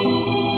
Música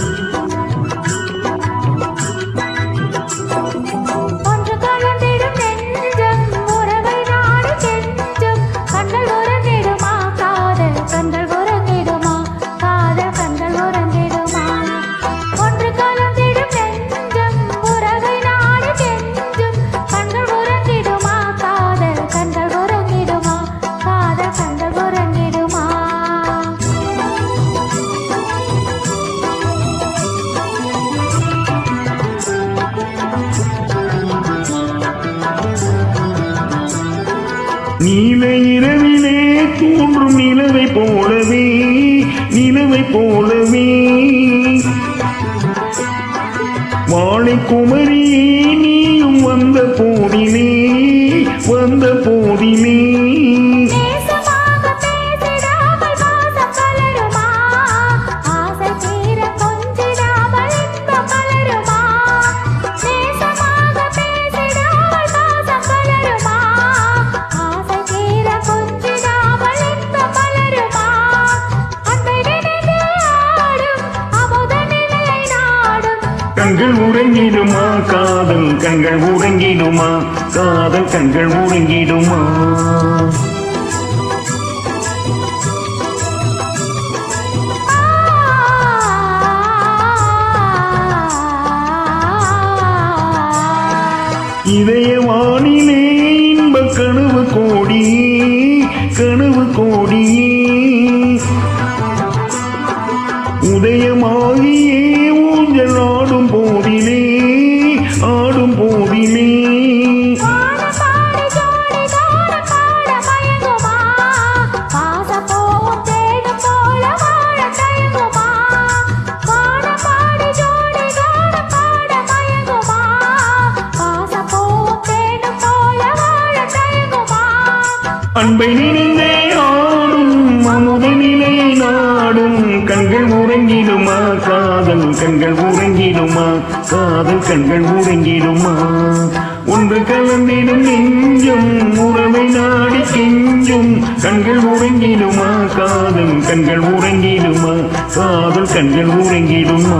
நீல இரவிலே தோன்றும் நிலவை போலவே நிலவை போலவே. வாழை குமரி நீயும் வந்த போதிலே வந்த போதிலே. கண்கள் உறங்கிடுமா? காதல் கண்கள் உறங்கிடுமா? காதல் கண்கள் உறங்கிடுமா? இதய வானிலே இன்ப கனவு கோடி கனவு கோடியே அன்பை நினைந்தே ஆடும் அமுத நாடும். கண்கள் உறங்கிடுமா? காதல் கண்கள் உறங்கிடுமா? காதல் கண்கள் உறங்கிடுமா? ஒன்று கலந்திடும் நெஞ்சும் உறவை நாடி கெஞ்சும். கண்கள் உறங்கிடுமா? காதல் கண்கள் உறங்கிடுமா? காதல் கண்கள் உறங்கிடுமா?